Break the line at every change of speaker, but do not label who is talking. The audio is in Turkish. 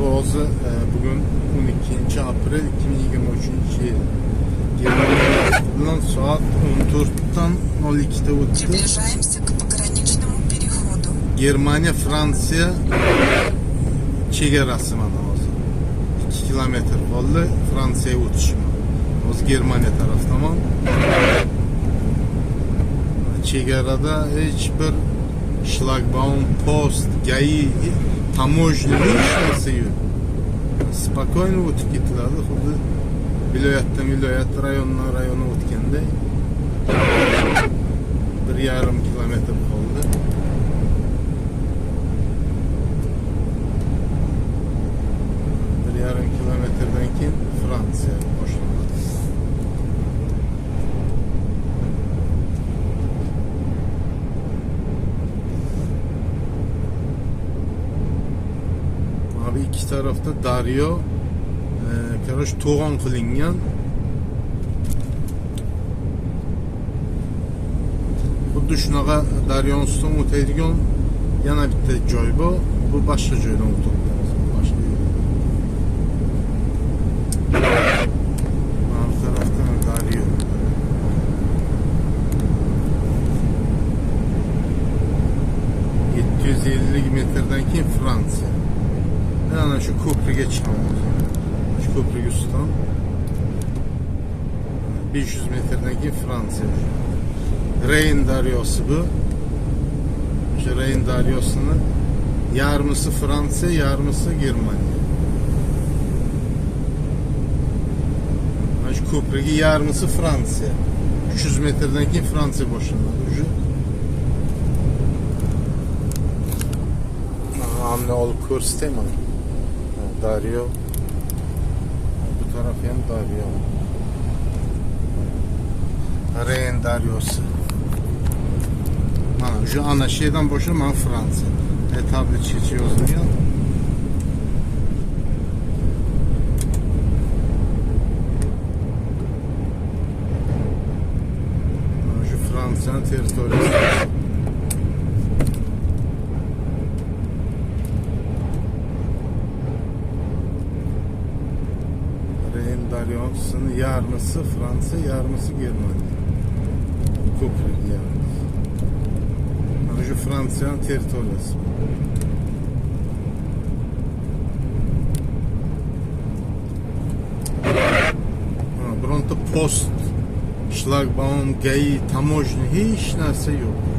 Boğazı e, ee, bugün 12. April 2023 yıl. Girmeden saat
14'ten 12'de uçtu.
Germaniya Fransiya chegarasi mana hozir 2 kilometr qoldi Fransiyaga o'tishim. Hozir Germaniya tarafdaman. Chegarada hech bir shlagbaum, post, gayi taможня hech narsa yo'q. Spokойно o'tib ketiladi, xuddi viloyatdan viloyat, rayondan rayona o'tganday. Bir yarim kilometr ikki tarafda daryo, e, короче, to'g'on qilingan. Xuddi shunaqa daryoni ustidan o'tadigan yana bitta joy bor. Bu boshqa joydan o'tib boshqa yo'l. Alt taraftan daryo. Yetti yüz ellik metreden keyin Fransiya. hemen şu köprü geçmemiz. Şu köprü Gürcistan. 500 metredeki Fransa. Reyn Daryosu bu. İşte Reyn Daryosu'nun yarmısı Fransa, yarmısı Germanya. Yani şu köprüge yarmısı Fransa. 300 metredeki Fransa boşluğunda. Hamle olup kurstayım onu. Ha, Daryo. Bu taraf ham daryo. Reyn daryosi. Mana şu ana şeyden boshlanib mana Fransiya. E tablichgacha yozilgan. Mana Şu Fransa'nın territoriyasi. kadar yoğunsun. Fransa, yarnısı Germanya. Kupruk yani. Burası Fransa'nın teritoriyası. Bronto post, şlagbaum, geyi, tamojni hiç narsa yok.